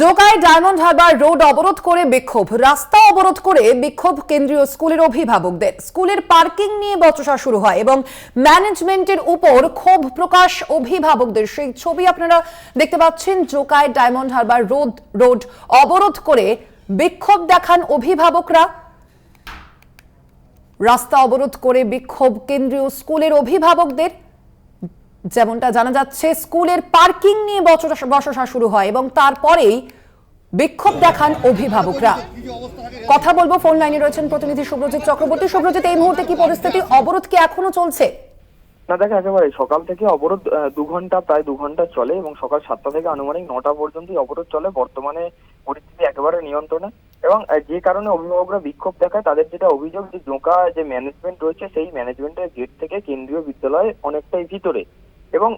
জোকায় Diamond Harbour road অবরোধ করে বিক্ষোভ। রাস্তা অবরোধ করে বিক্ষোভ কেন্দ্রীয় স্কুলের অভিভাবকদের। স্কুলের পার্কিং নিয়ে বচসা শুরু হয় এবং ম্যানেজমেন্টের উপর ক্ষোভ প্রকাশ অভিভাবকদের। সেই ছবি আপনারা দেখতে পাচ্ছেন জোকায় ডায়মন্ড হারবার রোড রোড অবরোধ করে বিক্ষোভ দেখান অভিভাবকরা। রাস্তা অবরোধ করে বিক্ষোভ কেন্দ্রীয় স্কুলের অভিভাবকদের। যেমনটা জানা যাচ্ছে, স্কুলের পার্কিং নিয়ে বচসা শুরু হয় এবং তারপরেই বিক্ষোভ দেখান অভিভাবকরা। কথা বলব, ফোন লাইনে রয়েছেন প্রতিনিধি সুব্রজিৎ চক্রবর্তী। সুব্রজিৎ, এই মুহূর্তে কি পরিস্থিতি? অবরোধ কি এখনও চলছে? না দেখো একেবারে সকাল থেকে অবরোধ দু ঘণ্টা, প্রায় দু ঘণ্টা চলে এবং সকাল সাতটা থেকে আনুমানিক নটা পর্যন্ত অবরোধ চলে। বর্তমানে পরিস্থিতি একেবারে নিয়ন্ত্রণে এবং যে কারণে অভিভাবকরা বিক্ষোভ দেখায়, তাদের যেটা অভিযোগ যে, জোকা যে ম্যানেজমেন্ট রয়েছে, সেই ম্যানেজমেন্টের গেট থেকে কেন্দ্রীয় বিদ্যালয় অনেকটাই ভিতরে। এবং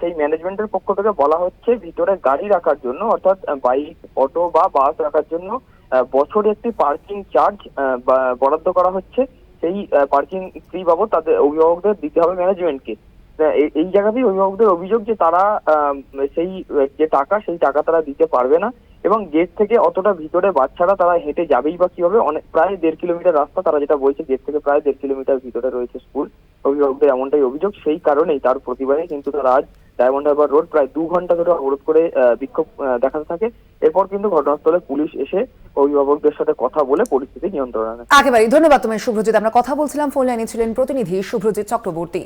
সেই ম্যানেজমেন্টের পক্ষ থেকে বলা হচ্ছে ভিতরে গাড়ি রাখার জন্য, অর্থাৎ বাইক অটো বা বাস রাখার জন্য বছরে একটি পার্কিং চার্জ বরাদ্দ করা হচ্ছে। সেই পার্কিং ফ্রি বাবদ তাদের অভিভাবকদের দিতে হবে ম্যানেজমেন্টকে এই জায়গাতেই অভিভাবকদের অভিযোগ যে তারা সেই, যে টাকা, সেই টাকা তারা দিতে পারবে না এবং গেট থেকে অতটা ভিতরে বাচ্চারা তারা হেঁটে যাবেই বা কীভাবে? অনেক, প্রায় দেড় কিলোমিটার রাস্তা তারা যেটা বলছে গেট থেকে প্রায় দেড় কিলোমিটার ভিতরে রয়েছে স্কুল অভিভাবকদের এমনটাই অভিযোগ। সেই কারণেই তার প্রতিবাদে কিন্তু তারা আজ ডায়মন্ড হারবার রোড প্রায় দু ঘণ্টা ধরে অবরোধ করে বিক্ষোভ দেখাতে থাকে। এরপর কিন্তু ঘটনাস্থলে পুলিশ এসে অভিভাবকদের সাথে কথা বলে পরিস্থিতি নিয়ন্ত্রণ আনে। একেবারেই। ধন্যবাদ তোমায়, শুভ্রজিৎ। আমরা কথা বলছিলাম, ফোন লাইনে ছিলেন প্রতিনিধি শুভ্রজিৎ চক্রবর্তী।